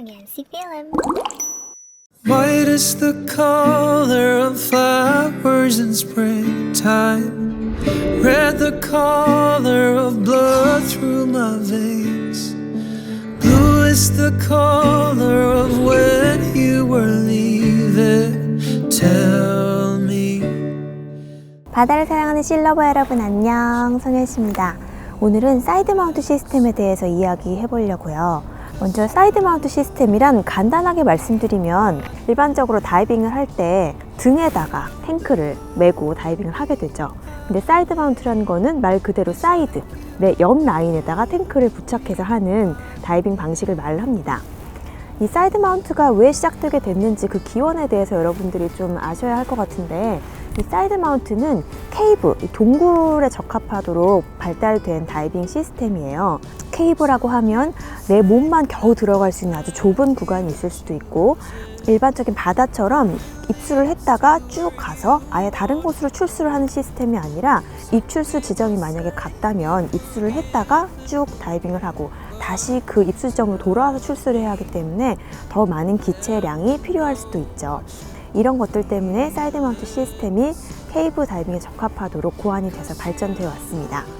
Nancy Film. White is the color of flowers in springtime. Red the color of blood through my veins. Blue is the color of when you were leaving. Tell me. 바다를 사랑하는 실러버 여러분 안녕 성현씨입니다 오늘은 사이드 마운트 시스템에 대해서 이야기해 보려고요 먼저 사이드 마운트 시스템이란 간단하게 말씀드리면 일반적으로 다이빙을 할 때 등에다가 탱크를 메고 다이빙을 하게 되죠 근데 사이드 마운트라는 거는 말 그대로 사이드 내 옆 라인에다가 탱크를 부착해서 하는 다이빙 방식을 말합니다 이 사이드 마운트가 왜 시작되게 됐는지 그 기원에 대해서 여러분들이 좀 아셔야 할 것 같은데 이 사이드 마운트는 케이브, 이 동굴에 적합하도록 발달된 다이빙 시스템이에요. 케이브라고 하면 내 몸만 겨우 들어갈 수 있는 아주 좁은 구간이 있을 수도 있고 일반적인 바다처럼 입수를 했다가 쭉 가서 아예 다른 곳으로 출수를 하는 시스템이 아니라 입출수 지점이 만약에 같다면 입수를 했다가 쭉 다이빙을 하고 다시 그 입수 지점으로 돌아와서 출수를 해야 하기 때문에 더 많은 기체량이 필요할 수도 있죠. 이런 것들 때문에 사이드 마운트 시스템이 케이브 다이빙에 적합하도록 고안이 돼서 발전되어 왔습니다.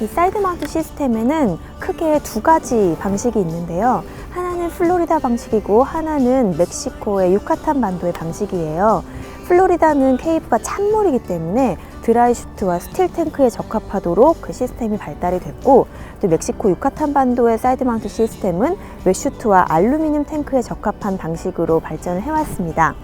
이 사이드 마운트 시스템에는 크게 두 가지 방식이 있는데요. 하나는 플로리다 방식이고 하나는 멕시코의 유카탄 반도의 방식이에요. 플로리다는 케이브가 찬물이기 때문에 드라이 슈트와 스틸 탱크에 적합하도록 그 시스템이 발달이 됐고 또 멕시코 유카탄 반도의 사이드 마운트 시스템은 웨슈트와 알루미늄 탱크에 적합한 방식으로 발전을 해왔습니다.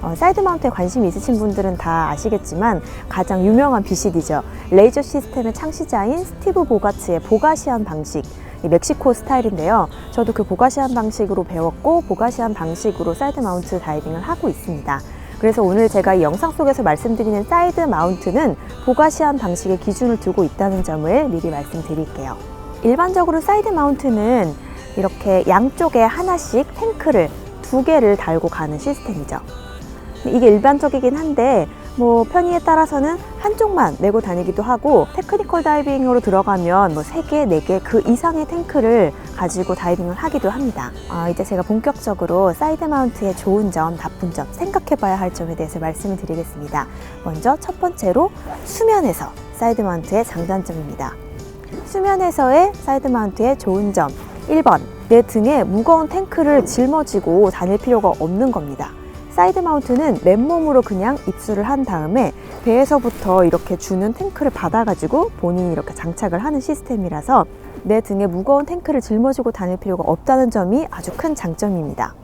어, 사이드 마운트에 관심 있으신 분들은 다 아시겠지만 가장 유명한 BCD죠. 레이저 시스템의 창시자인 스티브 보가츠의 보가시안 방식. 이 멕시코 스타일인데요. 저도 그 보가시안 방식으로 배웠고 보가시안 방식으로 사이드 마운트 다이빙을 하고 있습니다. 그래서 오늘 제가 이 영상 속에서 말씀드리는 사이드 마운트는 보가시안 방식의 기준을 두고 있다는 점을 미리 말씀드릴게요. 일반적으로 사이드 마운트는 이렇게 양쪽에 하나씩 탱크를 두 개를 달고 가는 시스템이죠. 이게 일반적이긴 한데 뭐 편의에 따라서는 한쪽만 메고 다니기도 하고 테크니컬 다이빙으로 들어가면 뭐세 개, 네개그 이상의 탱크를 가지고 다이빙을 하기도 합니다. 아, 이제 제가 본격적으로 사이드 마운트의 좋은 점, 나쁜 점 생각해 봐야 할 점에 대해서 말씀을 드리겠습니다. 먼저 첫 번째로 수면에서 사이드 마운트의 장단점입니다. 수면에서의 사이드 마운트의 좋은 점 1번 내 등에 무거운 탱크를 짊어지고 다닐 필요가 없는 겁니다. 사이드 마운트는 맨몸으로 그냥 입수를 한 다음에 배에서부터 이렇게 주는 탱크를 받아가지고 본인이 이렇게 장착을 하는 시스템이라서 내 등에 무거운 탱크를 짊어지고 다닐 필요가 없다는 점이 아주 큰 장점입니다.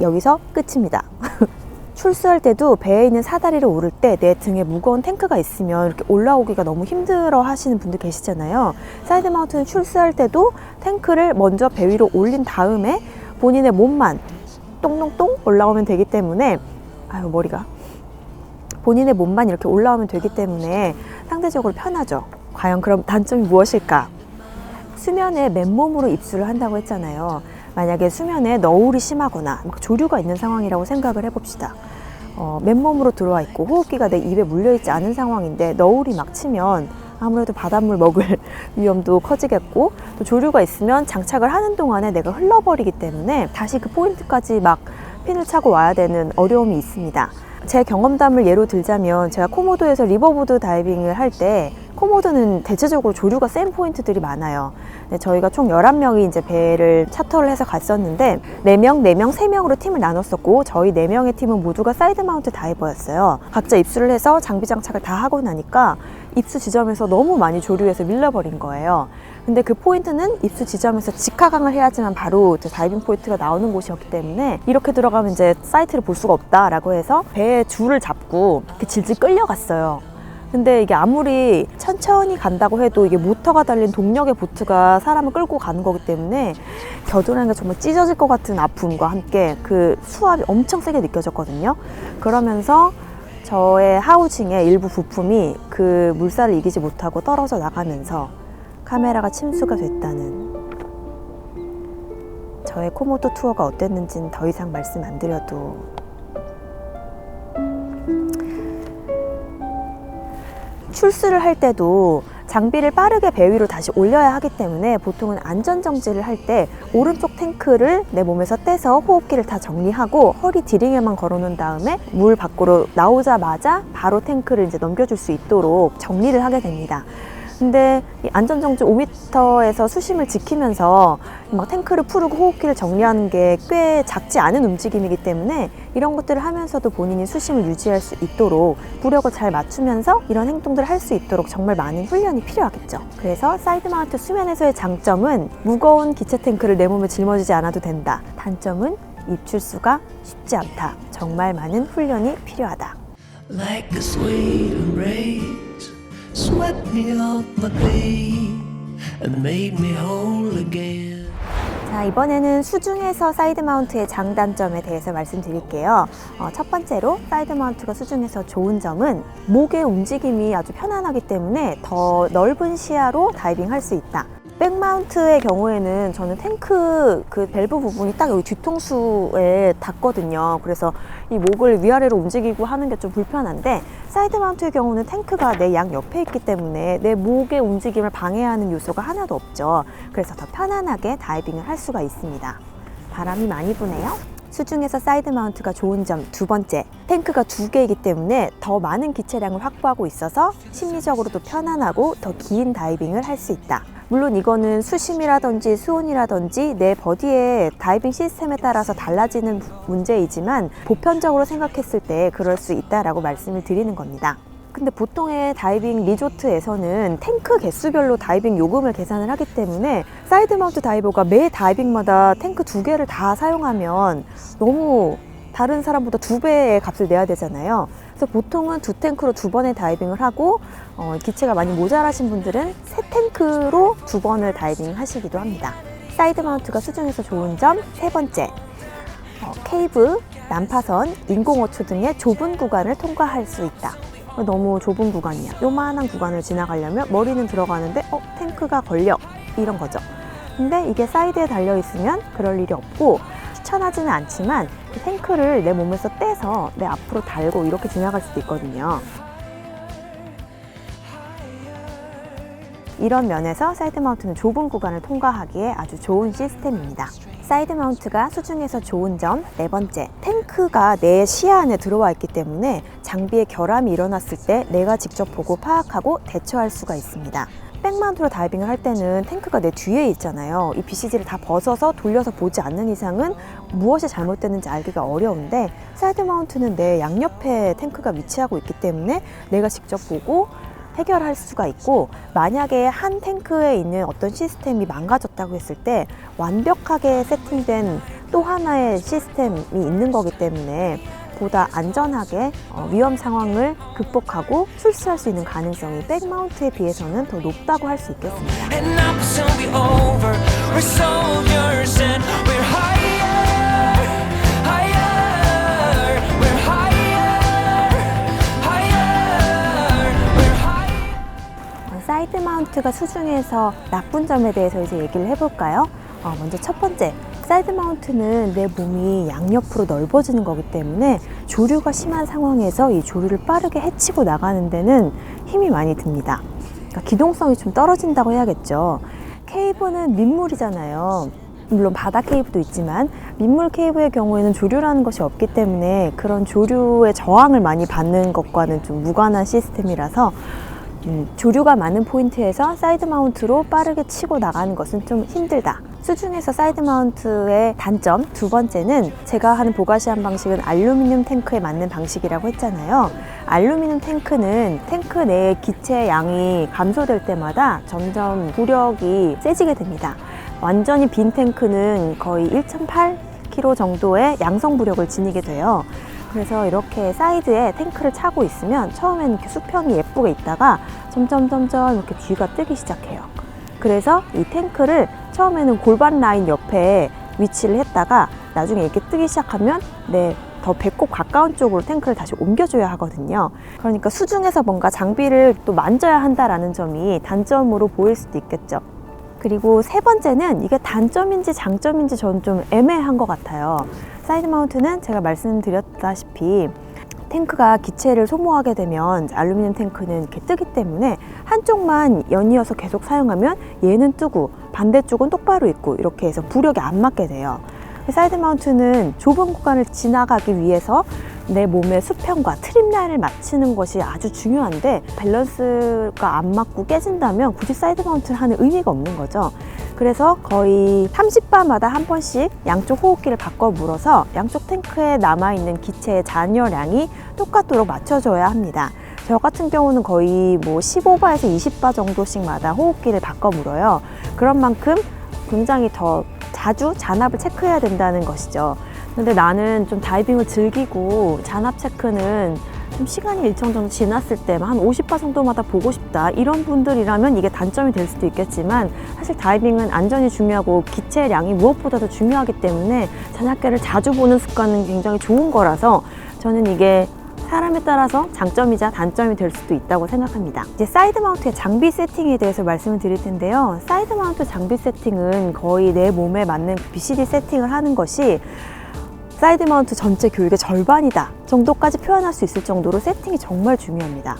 여기서 끝입니다. 출수할 때도 배에 있는 사다리를 오를 때 내 등에 무거운 탱크가 있으면 이렇게 올라오기가 너무 힘들어 하시는 분들 계시잖아요. 사이드 마운트는 출수할 때도 탱크를 먼저 배 위로 올린 다음에 본인의 몸만 똥똥똥 올라오면 되기 때문에 아유 머리가 본인의 몸만 이렇게 올라오면 되기 때문에 상대적으로 편하죠. 과연 그럼 단점이 무엇일까? 수면에 맨몸으로 입수를 한다고 했잖아요. 만약에 수면에 너울이 심하거나 막 조류가 있는 상황이라고 생각을 해봅시다. 어, 맨몸으로 들어와 있고 호흡기가 내 입에 물려있지 않은 상황인데 너울이 막 치면 아무래도 바닷물 먹을 위험도 커지겠고 또 조류가 있으면 장착을 하는 동안에 내가 흘러버리기 때문에 다시 그 포인트까지 막 핀을 차고 와야 되는 어려움이 있습니다. 제 경험담을 예로 들자면 제가 코모도에서 리버보드 다이빙을 할 때 코모도는 대체적으로 조류가 센 포인트들이 많아요. 네, 저희가 총 11명이 이제 배를 차터를 해서 갔었는데 4명, 4명, 3명으로 팀을 나눴었고 저희 4명의 팀은 모두가 사이드 마운트 다이버였어요. 각자 입수를 해서 장비 장착을 다 하고 나니까 입수 지점에서 너무 많이 조류해서 밀려버린 거예요. 근데 그 포인트는 입수 지점에서 직하강을 해야지만 바로 다이빙 포인트가 나오는 곳이었기 때문에 이렇게 들어가면 이제 사이트를 볼 수가 없다라고 해서 배에 줄을 잡고 이렇게 질질 끌려갔어요. 근데 이게 아무리 천천히 간다고 해도 이게 모터가 달린 동력의 보트가 사람을 끌고 가는 거기 때문에 겨드랑이가 정말 찢어질 것 같은 아픔과 함께 그 수압이 엄청 세게 느껴졌거든요. 그러면서 저의 하우징의 일부 부품이 그 물살을 이기지 못하고 떨어져 나가면서 카메라가 침수가 됐다는 저의 코모도 투어가 어땠는지는 더 이상 말씀 안 드려도 출수를 할 때도 장비를 빠르게 배 위로 다시 올려야 하기 때문에 보통은 안전 정지를 할 때 오른쪽 탱크를 내 몸에서 떼서 호흡기를 다 정리하고 허리 디링에만 걸어놓은 다음에 물 밖으로 나오자마자 바로 탱크를 이제 넘겨줄 수 있도록 정리를 하게 됩니다. 근데 이 안전정지 5m에서 수심을 지키면서 막 탱크를 풀고 호흡기를 정리하는 게 꽤 작지 않은 움직임이기 때문에 이런 것들을 하면서도 본인이 수심을 유지할 수 있도록 부력을 잘 맞추면서 이런 행동들을 할 수 있도록 정말 많은 훈련이 필요하겠죠. 그래서 사이드 마운트 수면에서의 장점은 무거운 기체 탱크를 내 몸에 짊어지지 않아도 된다. 단점은 입출수가 쉽지 않다. 정말 많은 훈련이 필요하다. like swept me off my feet and made me whole again. 자, 이번에는 수중에서 사이드 마운트의 장단점에 대해서 말씀드릴게요. 어, 첫 번째로 사이드 마운트가 수중에서 좋은 점은 목의 움직임이 아주 편안하기 때문에 더 넓은 시야로 다이빙 할 수 있다. 백 마운트의 경우에는 저는 탱크 그 밸브 부분이 딱 여기 뒤통수에 닿거든요. 그래서 이 목을 위아래로 움직이고 하는 게 좀 불편한데 사이드 마운트의 경우는 탱크가 내 양 옆에 있기 때문에 내 목의 움직임을 방해하는 요소가 하나도 없죠. 그래서 더 편안하게 다이빙을 할 수가 있습니다. 바람이 많이 부네요. 수중에서 사이드 마운트가 좋은 점 두 번째, 탱크가 두 개이기 때문에 더 많은 기체량을 확보하고 있어서 심리적으로도 편안하고 더 긴 다이빙을 할 수 있다. 물론 이거는 수심이라든지 수온이라든지 내 버디의 다이빙 시스템에 따라서 달라지는 부- 문제이지만 보편적으로 생각했을 때 그럴 수 있다라고 말씀을 드리는 겁니다. 근데 보통의 다이빙 리조트에서는 탱크 개수별로 다이빙 요금을 계산을 하기 때문에 사이드 마운트 다이버가 매 다이빙마다 탱크 두 개를 다 사용하면 너무 다른 사람보다 두 배의 값을 내야 되잖아요. 그래서 보통은 두 탱크로 두 번의 다이빙을 하고 어, 기체가 많이 모자라신 분들은 세 탱크로 두 번을 다이빙 하시기도 합니다. 사이드 마운트가 수중에서 좋은 점 세 번째, 어, 케이브, 난파선, 인공호초 등의 좁은 구간을 통과할 수 있다. 어, 너무 좁은 구간이야. 요만한 구간을 지나가려면 머리는 들어가는데 어 탱크가 걸려 이런 거죠. 근데 이게 사이드에 달려 있으면 그럴 일이 없고 추천하지는 않지만 이 탱크를 내 몸에서 떼서 내 앞으로 달고 이렇게 지나갈 수도 있거든요. 이런 면에서 사이드 마운트는 좁은 구간을 통과하기에 아주 좋은 시스템입니다. 사이드 마운트가 수중에서 좋은 점 네 번째, 탱크가 내 시야 안에 들어와 있기 때문에 장비에 결함이 일어났을 때 내가 직접 보고 파악하고 대처할 수가 있습니다. 백마운트로 다이빙을 할 때는 탱크가 내 뒤에 있잖아요. 이 BCG를 다 벗어서 돌려서 보지 않는 이상은 무엇이 잘못됐는지 알기가 어려운데 사이드 마운트는 내 양옆에 탱크가 위치하고 있기 때문에 내가 직접 보고 해결할 수가 있고 만약에 한 탱크에 있는 어떤 시스템이 망가졌다고 했을 때 완벽하게 세팅된 또 하나의 시스템이 있는 거기 때문에 보다 안전하게 어, 위험 상황을 극복하고 출수할 수 있는 가능성이 백마운트에 비해서는 더 높다고 할 수 있겠습니다. 마운트가 수중에서 나쁜 점에 대해서 이제 얘기를 해볼까요? 어, 먼저 첫 번째, 사이드 마운트는 내 몸이 양옆으로 넓어지는 거기 때문에 조류가 심한 상황에서 이 조류를 빠르게 헤치고 나가는 데는 힘이 많이 듭니다. 그러니까 기동성이 좀 떨어진다고 해야겠죠. 케이브는 민물이잖아요. 물론 바다 케이브도 있지만 민물 케이브의 경우에는 조류라는 것이 없기 때문에 그런 조류의 저항을 많이 받는 것과는 좀 무관한 시스템이라서 음, 조류가 많은 포인트에서 사이드 마운트로 빠르게 치고 나가는 것은 좀 힘들다. 수중에서 사이드 마운트의 단점 두 번째는 제가 하는 보가시안 방식은 알루미늄 탱크에 맞는 방식이라고 했잖아요. 알루미늄 탱크는 탱크 내의 기체 양이 감소될 때마다 점점 부력이 세지게 됩니다. 완전히 빈 탱크는 거의 1.8kg 정도의 양성 부력을 지니게 돼요. 그래서 이렇게 사이드에 탱크를 차고 있으면 처음에는 이렇게 수평이 예쁘게 있다가 점점 점점 이렇게 뒤가 뜨기 시작해요. 그래서 이 탱크를 처음에는 골반 라인 옆에 위치를 했다가 나중에 이렇게 뜨기 시작하면 내 더 배꼽 가까운 쪽으로 탱크를 다시 옮겨줘야 하거든요. 그러니까 수중에서 뭔가 장비를 또 만져야 한다라는 점이 단점으로 보일 수도 있겠죠. 그리고 세 번째는 이게 단점인지 장점인지 저는 좀 애매한 것 같아요. 사이드 마운트는 제가 말씀드렸다시피 탱크가 기체를 소모하게 되면 알루미늄 탱크는 이렇게 뜨기 때문에 한쪽만 연이어서 계속 사용하면 얘는 뜨고 반대쪽은 똑바로 있고 이렇게 해서 부력이 안 맞게 돼요. 사이드 마운트는 좁은 구간을 지나가기 위해서 내 몸의 수평과 트림 라인을 맞추는 것이 아주 중요한데 밸런스가 안 맞고 깨진다면 굳이 사이드 마운트를 하는 의미가 없는 거죠. 그래서 거의 30바마다 한 번씩 양쪽 호흡기를 바꿔 물어서 양쪽 탱크에 남아있는 기체의 잔여량이 똑같도록 맞춰줘야 합니다. 저 같은 경우는 거의 뭐 15바에서 20바 정도씩마다 호흡기를 바꿔 물어요. 그런 만큼 굉장히 더 자주 잔압을 체크해야 된다는 것이죠. 근데 나는 좀 다이빙을 즐기고 잔압 체크는 좀 시간이 일정 정도 지났을 때 한 50바 정도마다 보고 싶다 이런 분들이라면 이게 단점이 될 수도 있겠지만 사실 다이빙은 안전이 중요하고 기체량이 무엇보다도 중요하기 때문에 잔압계를 자주 보는 습관은 굉장히 좋은 거라서 저는 이게 사람에 따라서 장점이자 단점이 될 수도 있다고 생각합니다. 이제 사이드 마운트의 장비 세팅에 대해서 말씀을 드릴 텐데요. 사이드 마운트 장비 세팅은 거의 내 몸에 맞는 BCD 세팅을 하는 것이 사이드 마운트 전체 교육의 절반이다 정도까지 표현할 수 있을 정도로 세팅이 정말 중요합니다.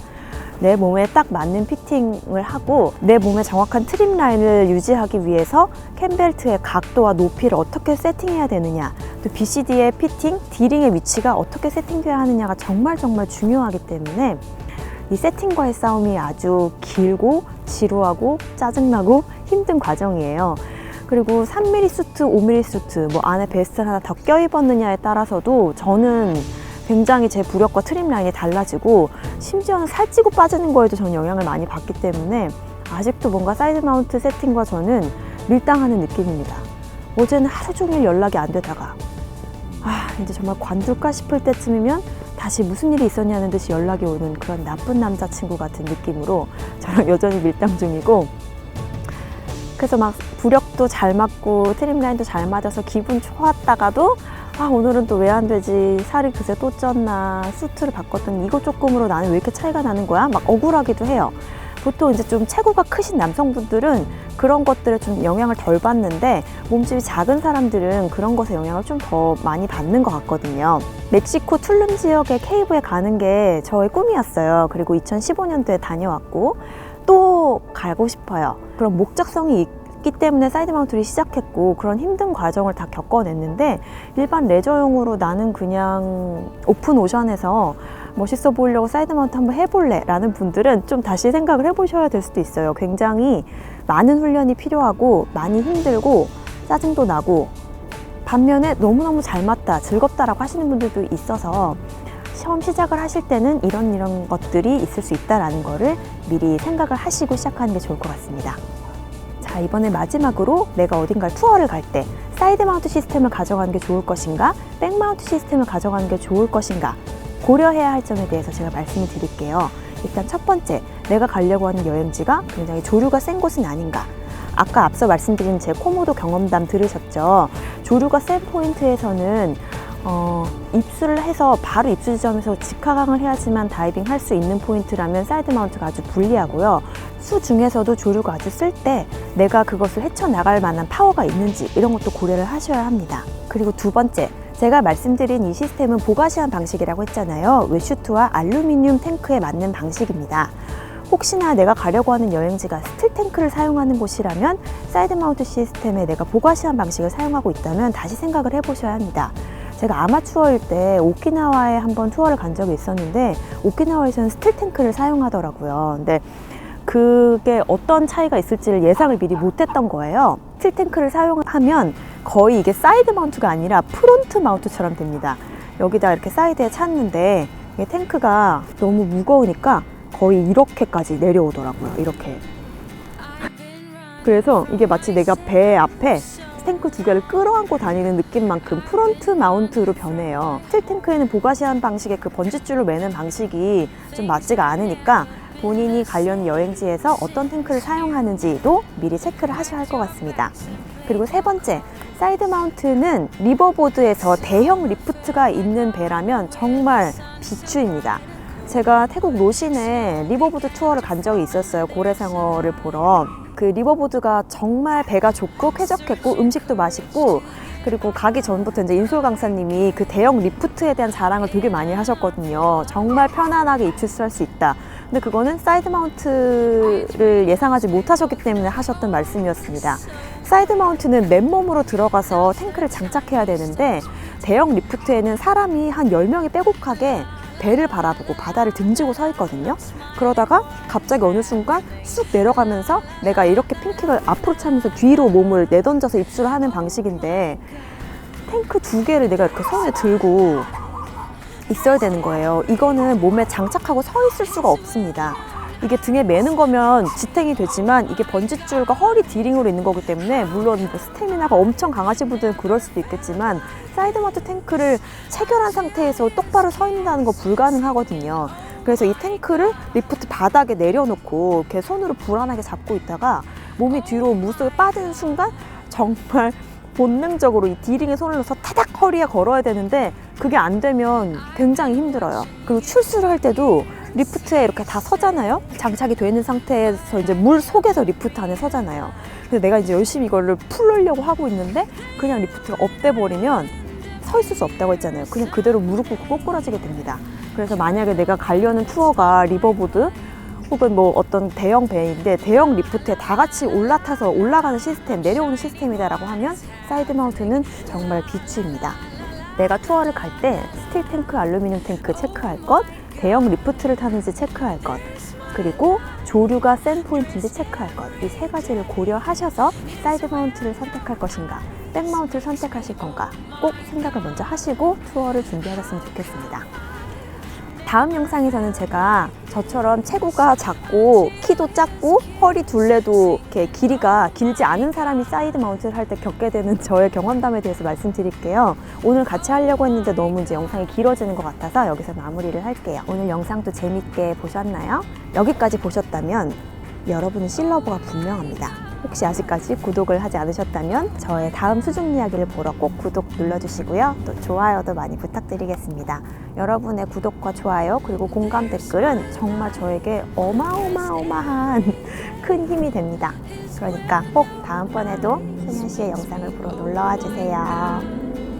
내 몸에 딱 맞는 피팅을 하고 내 몸의 정확한 트림 라인을 유지하기 위해서 캔벨트의 각도와 높이를 어떻게 세팅해야 되느냐 또 BCD의 피팅, 디링의 위치가 어떻게 세팅돼야 하느냐가 정말 정말 중요하기 때문에 이 세팅과의 싸움이 아주 길고 지루하고 짜증나고 힘든 과정이에요. 그리고 3mm 수트, 5mm 수트, 뭐 안에 베스트를 하나 더 껴입었느냐에 따라서도 저는 굉장히 제 부력과 트림 라인이 달라지고 심지어는 살찌고 빠지는 거에도 저는 영향을 많이 받기 때문에 아직도 뭔가 사이드 마운트 세팅과 저는 밀당하는 느낌입니다. 어제는 하루 종일 연락이 안 되다가 아 이제 정말 관둘까 싶을 때쯤이면 다시 무슨 일이 있었냐는 듯이 연락이 오는 그런 나쁜 남자친구 같은 느낌으로 저랑 여전히 밀당 중이고 그래서 막 부력도 잘 맞고 트림 라인도 잘 맞아서 기분 좋았다가도 아 오늘은 또 왜 안 되지? 살이 그새 또 쪘나? 수트를 바꿨더니 이거 조금으로 나는 왜 이렇게 차이가 나는 거야? 막 억울하기도 해요. 보통 이제 좀 체구가 크신 남성분들은 그런 것들에 좀 영향을 덜 받는데 몸집이 작은 사람들은 그런 것에 영향을 좀 더 많이 받는 것 같거든요. 멕시코 툴룸 지역의 케이브에 가는 게 저의 꿈이었어요. 그리고 2015년도에 다녀왔고 또 가고 싶어요. 그런 목적성이 있기 때문에 사이드 마운트를 시작했고 그런 힘든 과정을 다 겪어냈는데 일반 레저용으로 나는 그냥 오픈 오션에서 멋있어 보이려고 사이드 마운트 한번 해볼래 라는 분들은 좀 다시 생각을 해보셔야 될 수도 있어요. 굉장히 많은 훈련이 필요하고 많이 힘들고 짜증도 나고 반면에 너무너무 잘 맞다 즐겁다라고 하시는 분들도 있어서 처음 시작을 하실 때는 이런 이런 것들이 있을 수 있다라는 거를 미리 생각을 하시고 시작하는 게 좋을 것 같습니다. 자, 이번에 마지막으로 내가 어딘가 투어를 갈 때 사이드 마운트 시스템을 가져가는 게 좋을 것인가, 백 마운트 시스템을 가져가는 게 좋을 것인가 고려해야 할 점에 대해서 제가 말씀을 드릴게요. 일단 첫 번째, 내가 가려고 하는 여행지가 굉장히 조류가 센 곳은 아닌가. 아까 앞서 말씀드린 제 코모도 경험담 들으셨죠? 조류가 센 포인트에서는 어, 입수를 해서 바로 입수 지점에서 직하강을 해야지만 다이빙 할 수 있는 포인트라면 사이드 마운트가 아주 불리하고요. 수 중에서도 조류가 아주 쓸 때 내가 그것을 헤쳐나갈 만한 파워가 있는지 이런 것도 고려를 하셔야 합니다. 그리고 두 번째, 제가 말씀드린 이 시스템은 보가시한 방식이라고 했잖아요. 웨슈트와 알루미늄 탱크에 맞는 방식입니다. 혹시나 내가 가려고 하는 여행지가 스틸 탱크를 사용하는 곳이라면 사이드 마운트 시스템에 내가 보가시한 방식을 사용하고 있다면 다시 생각을 해보셔야 합니다. 제가 아마추어일 때 오키나와에 한번 투어를 간 적이 있었는데 오키나와에서는 스틸 탱크를 사용하더라고요. 근데 그게 어떤 차이가 있을지를 예상을 미리 못했던 거예요. 스틸 탱크를 사용하면 거의 이게 사이드 마운트가 아니라 프론트 마운트처럼 됩니다. 여기다 이렇게 사이드에 찼는데 탱크가 너무 무거우니까 거의 이렇게까지 내려오더라고요. 이렇게. 그래서 이게 마치 내가 배 앞에 탱크 두 개를 끌어안고 다니는 느낌만큼 프론트 마운트로 변해요. 스틸 탱크에는 보가시한 방식의 그 번지줄로 매는 방식이 좀 맞지가 않으니까 본인이 가려는 여행지에서 어떤 탱크를 사용하는지도 미리 체크를 하셔야 할 것 같습니다. 그리고 세 번째, 사이드 마운트는 리버보드에서 대형 리프트가 있는 배라면 정말 비추입니다. 제가 태국 로신에 리버보드 투어를 간 적이 있었어요. 고래상어를 보러. 그 리버보드가 정말 배가 좁고 쾌적했고 음식도 맛있고 그리고 가기 전부터 이제 인솔 강사님이 그 대형 리프트에 대한 자랑을 되게 많이 하셨거든요. 정말 편안하게 입출수할 수 있다. 근데 그거는 사이드 마운트를 예상하지 못하셨기 때문에 하셨던 말씀이었습니다. 사이드 마운트는 맨몸으로 들어가서 탱크를 장착해야 되는데 대형 리프트에는 사람이 한 10명이 빼곡하게 배를 바라보고 바다를 등지고 서 있거든요. 그러다가 갑자기 어느 순간 쑥 내려가면서 내가 이렇게 핑킥을 앞으로 차면서 뒤로 몸을 내던져서 입수를 하는 방식인데 탱크 두 개를 내가 이렇게 손에 들고 있어야 되는 거예요. 이거는 몸에 장착하고 서 있을 수가 없습니다. 이게 등에 매는 거면 지탱이 되지만 이게 번지줄과 허리 디링으로 있는 거기 때문에 물론 뭐 스태미나가 엄청 강하신 분들은 그럴 수도 있겠지만 사이드마트 탱크를 체결한 상태에서 똑바로 서 있는다는 거 불가능하거든요. 그래서 이 탱크를 리프트 바닥에 내려놓고 이렇게 손으로 불안하게 잡고 있다가 몸이 뒤로 물속에 빠지는 순간 정말 본능적으로 이 디링에 손을 넣어서 타닥 허리에 걸어야 되는데 그게 안 되면 굉장히 힘들어요. 그리고 출수를 할 때도 리프트에 이렇게 다 서잖아요. 장착이 돼 있는 상태에서 이제 물 속에서 리프트 안에 서잖아요. 그래서 내가 이제 열심히 이거를 풀려고 하고 있는데 그냥 리프트가 업돼 버리면 서 있을 수 없다고 했잖아요. 그냥 그대로 무릎 꿇고 꼬꾸라지게 됩니다. 그래서 만약에 내가 가려는 투어가 리버보드 혹은 뭐 어떤 대형 배인데 대형 리프트에 다 같이 올라타서 올라가는 시스템, 내려오는 시스템이다라고 하면 사이드 마운트는 정말 비추입니다. 내가 투어를 갈 때 스틸 탱크, 알루미늄 탱크 체크할 것, 대형 리프트를 타는지 체크할 것, 그리고 조류가 센 포인트인지 체크할 것. 이 세 가지를 고려하셔서 사이드 마운트를 선택할 것인가, 백 마운트를 선택하실 건가 꼭 생각을 먼저 하시고 투어를 준비하셨으면 좋겠습니다. 다음 영상에서는 제가 저처럼 체구가 작고 키도 작고 허리 둘레도 이렇게 길이가 길지 않은 사람이 사이드 마운트를 할 때 겪게 되는 저의 경험담에 대해서 말씀드릴게요. 오늘 같이 하려고 했는데 너무 이제 영상이 길어지는 것 같아서 여기서 마무리를 할게요. 오늘 영상도 재밌게 보셨나요? 여기까지 보셨다면 여러분은 실러버가 분명합니다. 혹시 아직까지 구독을 하지 않으셨다면 저의 다음 수중 이야기를 보러 꼭 구독 눌러주시고요. 또 좋아요도 많이 부탁드리겠습니다. 여러분의 구독과 좋아요 그리고 공감 댓글은 정말 저에게 어마어마어마한 큰 힘이 됩니다. 그러니까 꼭 다음번에도 소년 씨의 영상을 보러 놀러와 주세요.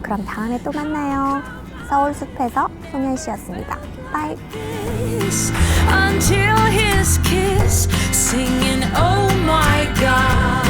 그럼 다음에 또 만나요. 서울 숲에서 소년 씨였습니다. 빠이. until his kiss, singing, Oh my God.